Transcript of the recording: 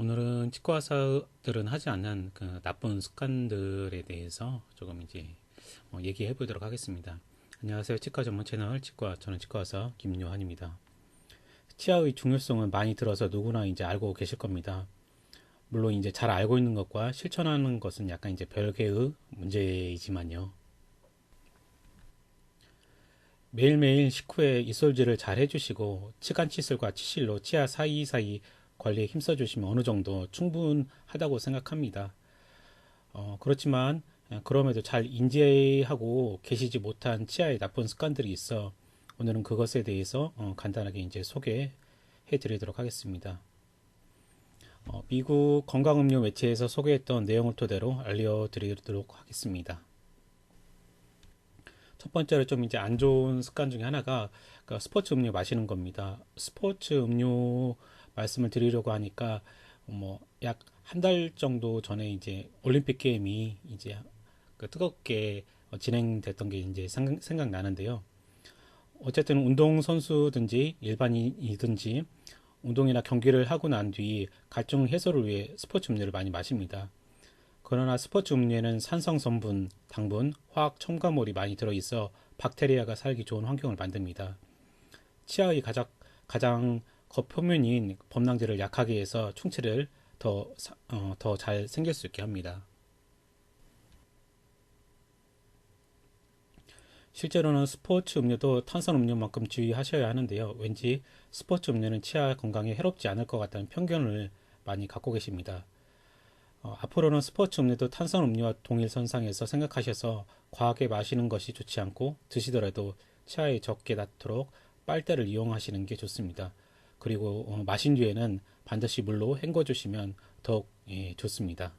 오늘은 치과 의사들은 하지 않는 그 나쁜 습관들에 대해서 조금 이제 어, 얘기해 보도록 하겠습니다. 안녕하세요. 치과 전문 채널 치과 저는 치과 의사 김요한입니다. 치아의 중요성은 많이 들어서 누구나 이제 알고 계실 겁니다. 물론 이제 잘 알고 있는 것과 실천하는 것은 약간 이제 별개의 문제이지만요. 매일매일 식후에 이솔질을 잘 해주시고 치간 칫솔과 치실로 치아 사이사이 관리에 힘써 주시면 어느 정도 충분하다고 생각합니다. 어, 그렇지만 그럼에도 잘 인지하고 계시지 못한 치아의 나쁜 습관들이 있어 오늘은 그것에 대해서 어, 간단하게 이제 소개해 드리도록 하겠습니다. 어, 미국 건강음료 매체에서 소개했던 내용을 토대로 알려드리도록 하겠습니다. 첫 번째로 좀 이제 안 좋은 습관 중에 하나가 그 스포츠 음료 마시는 겁니다. 스포츠 음료 말씀을 드리려고 하니까 뭐 약 한 달 정도 전에 이제 올림픽 게임이 이제 그 뜨겁게 진행됐던 게 이제 생각, 나는데요. 어쨌든 운동 선수든지 일반인이든지 운동이나 경기를 하고 난 뒤 갈증 해소를 위해 스포츠 음료를 많이 마십니다. 그러나 스포츠 음료에는 산성 성분, 당분, 화학 첨가물이 많이 들어 있어 박테리아가 살기 좋은 환경을 만듭니다. 치아의 가장, 가장 겉표면인 범랑제를 약하게 해서 충치를 더, 어, 더 잘 생길 수 있게 합니다. 실제로는 스포츠 음료도 탄산 음료만큼 주의하셔야 하는데요. 왠지 스포츠 음료는 치아 건강에 해롭지 않을 것 같다는 편견을 많이 갖고 계십니다. 어, 앞으로는 스포츠 음료도 탄산 음료와 동일선상에서 생각하셔서 과하게 마시는 것이 좋지 않고 드시더라도 치아에 적게 닿도록 빨대를 이용하시는 게 좋습니다. 그리고 어, 마신 뒤에는 반드시 물로 헹궈 주시면 더욱 예, 좋습니다.